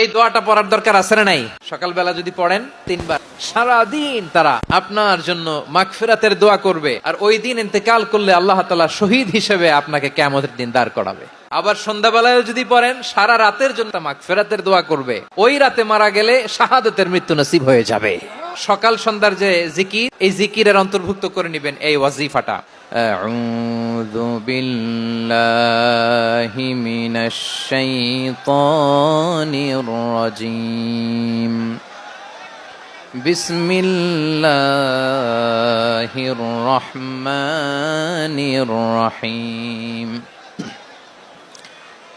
এই দোয়াটা পড়ার দরকার আছে না নাই? সকালবেলা যদি পড়েন তিনবার। সারাদিন তারা আপনার জন্য মাগফিরাতের দোয়া করবে। আর ওই দিন ইন্তেকাল করলে আল্লাহ তালা শহীদ হিসেবে আপনাকে কেমতের দিন দাঁড় করাবে। আবার সন্ধ্যাবেলায় যদি পড়েন, সারা রাতের জন্য মাগফিরাতের দোয়া করবে। ওই রাতে মারা গেলে শাহাদতের মৃত্যু নসিব হয়ে যাবে। সকাল সন্ধ্যার যে জিকির এই জিকিরের অন্তর্ভুক্ত করে নেবেন এই ওয়াজিফাটা أعوذ بالله من الشيطان الرجيم بسم الله الرحمن الرحيم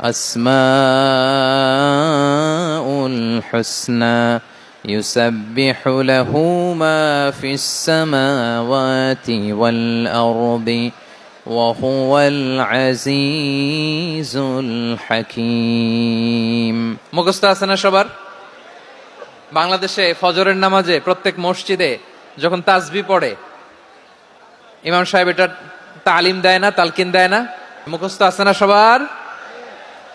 الأسماء الحسنى يسبح له ما في السماوات والأرض وهو العزيز الحكيم মুখস্থ আছে না সবার বাংলাদেশে ফজরের নামাজে প্রত্যেক মসজিদে যখন তাজবি পড়ে ইমাম সাহেব এটা তালিম দেয় না তালকিন দেয় না মুখস্থ আছে না সবার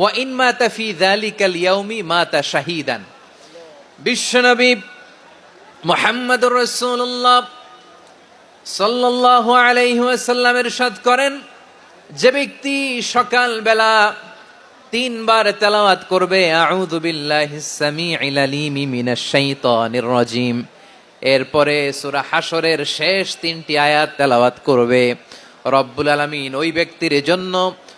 ওয়া ইন মা তাফি দালিকাল ইয়াউমি মা শাহিদান। বিশ্বনবী মোহাম্মদ রসুল্লাহ সাল্লাহ আলাইসাল্লামের সাদ করেন, যে ব্যক্তি সকালবেলা তিনবার তেলাওয়াত করবে রাজিম। এরপরে সুরা হাসরের শেষ তিনটি আয়াত তেলাওয়াত করবে, রব্বুল আলমিন, ওই ব্যক্তির জন্য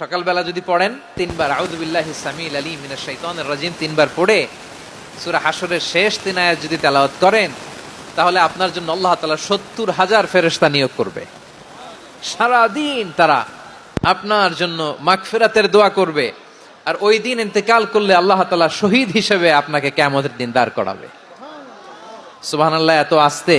সকালবেলা যদি পড়েন, তিনবার আউযু বিল্লাহি আলী মিনাশ শাইতানির রাজিম তিনবার পড়ে, সূরা হাসরের শেষ তিন আয়াত যদি তেলাওয়াত করেন, তাহলে আপনার জন্য আল্লাহ তালা সত্তর হাজার ফেরেশতা নিয়োগ করবে। সারাদিন তারা আপনার জন্য মাগফিরাতের দোয়া করবে, আর ওই দিন ইন্তেকাল করলে আল্লাহ তালা শহীদ হিসেবে আপনাকে কিয়ামতের দিন দাঁড় করাবে। সুবহানাল্লাহ, এত আস্তে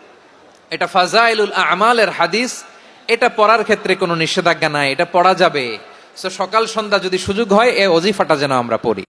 এটা ফাজাইলুল আমালের হাদিস, এটা পড়ার ক্ষেত্রে কোনো নিষেধাজ্ঞা নাই, এটা পড়া যাবে। সকাল সন্ধ্যা যদি সুযোগ হয়, এ অজিফাটা যেন আমরা পড়ি।